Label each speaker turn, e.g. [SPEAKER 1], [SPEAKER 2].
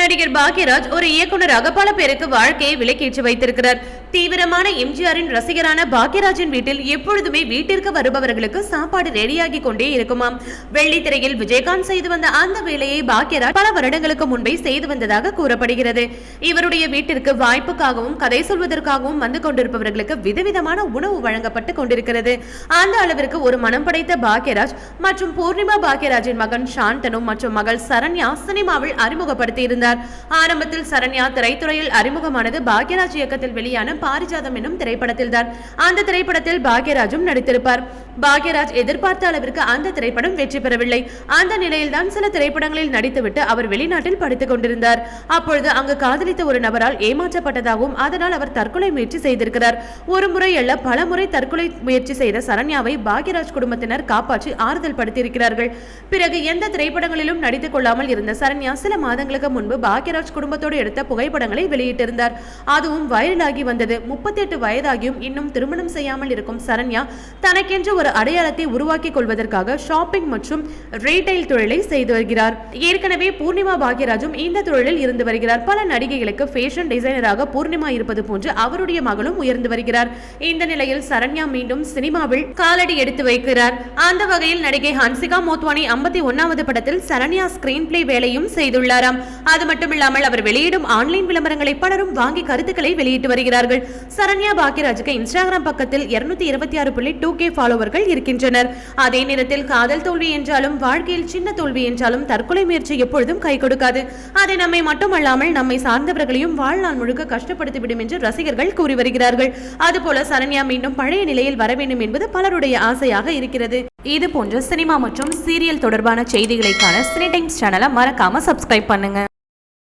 [SPEAKER 1] நடிகர் பாக்யராஜ் ஒரு இயக்குநராக பல பேருக்கு வாழ்க்கையை விலக்கேற்றி வைத்திருக்கிறார். தீவிரமான எம்ஜிஆரின் ரசிகரான பாக்யராஜின் வீட்டில் எப்பொழுதுமே வீட்டிற்கு வருபவர்களுக்கு சாப்பாடு ரெடியாகி கொண்டே இருக்குமாம். வெள்ளித்திரையில் விஜயகாந்த் செய்து வந்த அந்த வேலையை பாக்யராஜ் பல வருடங்களுக்கு முன்பே செய்து வந்ததாக கூறப்படுகிறது. இவருடைய வீட்டிற்கு வாய்ப்புக்காகவும் கதை சொல்வதற்காகவும் வந்து கொண்டிருப்பவர்களுக்கு விதவிதமான உணவு வழங்கப்பட்டு கொண்டிருக்கிறது. அந்த அளவிற்கு ஒரு மனம் படைத்த பாக்யராஜ் மற்றும் பூர்ணிமா பாக்யராஜின் மகன் சாந்தனு மற்றும் மகள் சரண்யா சினிமாவில் அறிமுகப்படுத்தி இருந்தார் ஆரம்பத்தில் சரண்யா திரைத்துறையில் அறிமுகமானது பாக்யராஜ் இயக்கத்தில் வெளியான பாரிஜாதம் என்னும் திரைப்படத்தில் தான் அந்த திரைப்படத்தில் பாக்யராஜும் நடித்திருப்பார். பாக்யராஜ் எதிர்பார்த்த அளவிற்கு அந்த திரைப்படம் வெற்றி பெறவில்லை. அந்த நிலையில் தான் சில திரைப்படங்களில் நடித்துவிட்டு அவர் வெளிநாட்டில் படித்துக் கொண்டிருந்தார். அப்பொழுது அங்கு காதலித்த ஒரு நபரால் ஏமாற்றப்பட்டதாகவும் அதனால் அவர் தற்கொலை முயற்சி செய்திருக்கிறார். ஒரு முறை அல்ல பல முறை தற்கொலை முயற்சி செய்த சரண்யாவை பாக்யராஜ் குடும்பத்தினர் காப்பாற்றி ஆறுதல் படுத்தியிருக்கிறார்கள். பிறகு எந்த திரைப்படங்களிலும் நடித்துக் கொள்ளாமல் இருந்த சரண்யா சில மாதங்களுக்கு முன்பு பாக்யராஜ் குடும்பத்தோடு எடுத்த புகைப்படங்களை வெளியிட்டிருந்தார். அதுவும் வைரலாகி வந்தது. முப்பத்தி எட்டு வயதாகியும் இன்னும் திருமணம் செய்யாமல் இருக்கும் சரண்யா தனக்கென்று ஒரு அடையாளத்தை உருவாக்கிக் கொள்வதற்காக ஷாப்பிங் மற்றும் ரீட்டைல் தொழிலை செய்து வருகிறார். ஏற்கனவே பூர்ணிமா பாக்யராஜும் இந்த தொழிலில் இருந்து வருகிறார். பல நடிகைகளுக்கு ஃபேஷன் டிசைனராக பூர்ணிமா இருப்பது போன்று அவருடைய மகளும் உயர்ந்து வருகிறார். இந்த நிலையில் சரண்யா மீண்டும் சினிமாவில் காலடி எடுத்து வைக்கிறார். அந்த வகையில் நடிகை ஹன்சிகா மோத்வானி ஐம்பத்தி ஒன்னாவது படத்தில் சரண்யா ஸ்கிரீன் பிளே வேலையும் செய்துள்ளாராம். அது மட்டுமில்லாமல் அவர் வெளியிடும் ஆன்லைன் விளம்பரங்களை பலரும் வாங்கி கருத்துக்களை வெளியிட்டு வருகிறார்கள். சரண்யா பாக்யராஜுக்கு இன்ஸ்டாகிராம் பக்கத்தில் இருநூத்தி இருபத்தி ஆறு புள்ளி டூ கே ஃபாலோவர் ஃபாலோவர்கள் இருக்கின்றனர். அதே நேரத்தில் காதல் தோல்வி என்றாலும் வாழ்க்கையில் சின்ன தோல்வி என்றாலும் தற்கொலை முயற்சி எப்பொழுதும் கை கொடுக்காது. அதை நம்மை மட்டுமல்லாமல் நம்மை சார்ந்தவர்களையும் வாழ்நாள் முழுக்க கஷ்டப்படுத்திவிடும் என்று ரசிகர்கள் கூறி வருகிறார்கள். அதுபோல சரண்யா மீண்டும் பழைய நிலையில் வர வேண்டும் என்பது பலருடைய ஆசையாக இருக்கிறது. இது போன்ற சினிமா மற்றும் சீரியல் தொடர்பான செய்திகளை காண சினி டைம்ஸ் சேனலை மறக்காம சப்ஸ்கிரைப் பண்ணுங்க.